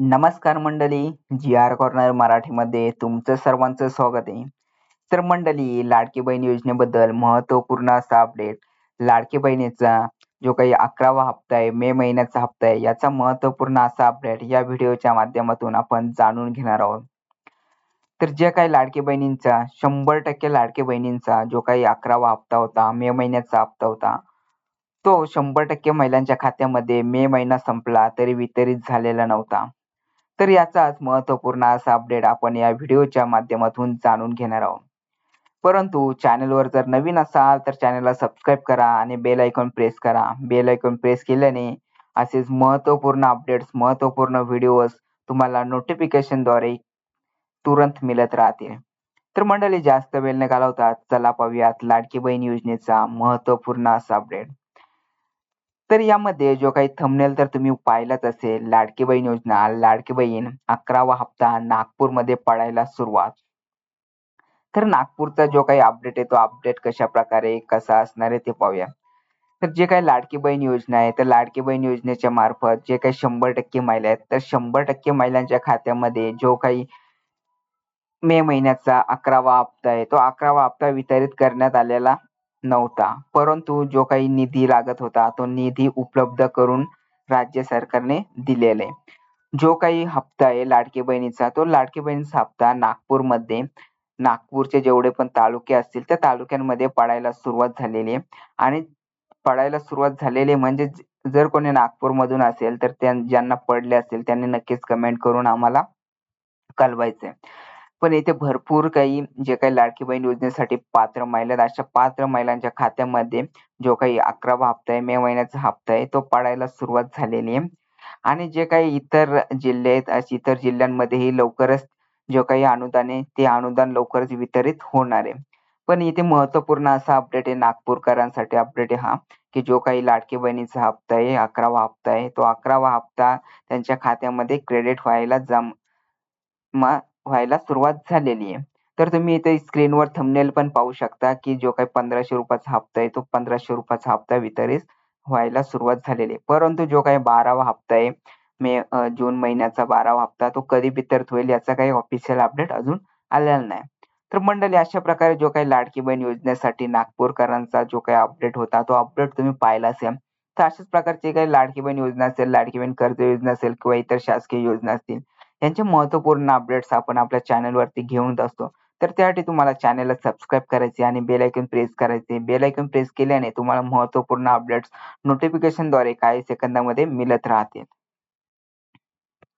नमस्कार मंडळी जी R corner मराठीमध्ये तुमचं सर्वांचं स्वागत आहे. तर मंडळी लाडकी बहीण योजनेबद्दल महत्त्वपूर्ण असा अपडेट लाडकी बहिणीचा जो काही अकरावा हप्ता आहे मे महिन्याचा हप्ता आहे याचा महत्त्वपूर्ण असा अपडेट या व्हिडिओच्या माध्यमातून आपण जाणून घेणार आहोत. तर जे काही लाडकी बहिणींचा शंभर टक्के लाडकी बहिणींचा जो काही अकरावा हप्ता होता मे महिन्याचा हप्ता होता तो शंभर टक्के महिलांच्या खात्यामध्ये मे महिना संपला तरी वितरित झालेला नव्हता. तर याचाच महत्त्वपूर्ण असा अपडेट आपण या व्हिडिओच्या माध्यमातून जाणून घेणार आहोत. परंतु चॅनलवर जर नवीन असाल तर चॅनलला सबस्क्राईब करा आणि बेल आयकॉन प्रेस करा. बेल आयकॉन प्रेस केल्याने असेच महत्त्वपूर्ण अपडेट्स महत्त्वपूर्ण व्हिडिओज तुम्हाला नोटिफिकेशनद्वारे तुरंत मिळत राहतील. तर मंडळी जास्त वेळ न घालवतात चला पाहूयात लाडकी बहीण योजनेचा महत्त्वपूर्ण असा अपडेट तर यामध्ये जो काही थंबनेल तर तुम्ही पाहिलाच असेल लाडकी बहीण योजना लाडकी बहीण अकरावा हप्ता नागपूरमध्ये पडायला सुरुवात. तर नागपूरचा जो काही अपडेट आहे तो अपडेट कशा प्रकारे कसा असणार आहे ते पाहूया. तर जे काही लाडकी बहीण योजना आहे तर लाडकी बहीण योजनेच्या मार्फत जे काही शंभर टक्के महिला आहेत तर शंभर टक्के महिलांच्या खात्यामध्ये जो काही मे महिन्याचा अकरावा हप्ता आहे तो अकरावा हप्ता वितरित करण्यात आलेला नव्हता. परंतु जो काही निधी लागत होता तो निधी उपलब्ध करून राज्य सरकारने दिलेले. जो काही हप्ता आहे लाडकी बहिणीचा तो लाडकी बहिणीचा हप्ता नागपूरमध्ये नागपूरचे जेवढे पण तालुके असतील त्या तालुक्यांमध्ये पडायला सुरुवात झालेली आहे. आणि पडायला सुरुवात झालेली म्हणजे जर कोणी नागपूरमधून असेल तर ज्यांना पडले असेल त्यांनी नक्कीच कमेंट करून आम्हाला कळवायचंय. पण इथे भरपूर काही जे काही लाडकी बहीण योजनेसाठी पात्र महिला आहेत. अशा पात्र महिलांच्या खात्यामध्ये जो काही अकरावा हप्ता आहे मे महिन्याचा हप्ता आहे तो पडायला सुरुवात झालेली आहे. आणि जे काही इतर जिल्हे आहेत इतर जिल्ह्यांमध्येही लवकरच जो काही अनुदान आहे ते अनुदान लवकरच वितरित होणार आहे. पण इथे महत्त्वपूर्ण असा अपडेट आहे नागपूरकरांसाठी अपडेट आहे हा की जो काही लाडकी बहिणीचा हप्ता आहे अकरावा हप्ता आहे तो अकरावा हप्ता त्यांच्या खात्यामध्ये क्रेडिट व्हायला जम व्हायला सुरुवात झालेली आहे. तर तुम्ही इथे स्क्रीनवर थंबनेल पण पाहू शकता की जो काही पंधराशे रुपयाचा हप्ता आहे तो पंधराशे रुपयाचा हप्ता वितरित व्हायला सुरुवात झालेली आहे. परंतु जो काही बारावा हप्ता आहे मे जून महिन्याचा बारावा हप्ता तो कधी वितरित होईल याचा काही ऑफिशियल अपडेट अजून आलेला नाही. तर मंडळी अशा प्रकारे जो काही लाडकी बहीण योजनेसाठी नागपूरकरांचा जो काही अपडेट होता तो अपडेट तुम्ही पाहिला असेल तर अशाच प्रकारची काही लाडकी बहीण योजना असेल लाडकी बहीण कर्ज योजना असेल किंवा इतर शासकीय योजना असतील यांचे महत्त्वपूर्ण अपडेट्स आपण आपल्या चॅनलवरती घेऊन असतो. तर त्यासाठी तुम्हाला चॅनलला सबस्क्राईब करायचे आणि बेल आयकॉन प्रेस करायचे. बेल आयकॉन प्रेस केल्याने तुम्हाला महत्त्वपूर्ण अपडेट्स नोटिफिकेशनद्वारे काही सेकंदामध्ये मिळत राहतील.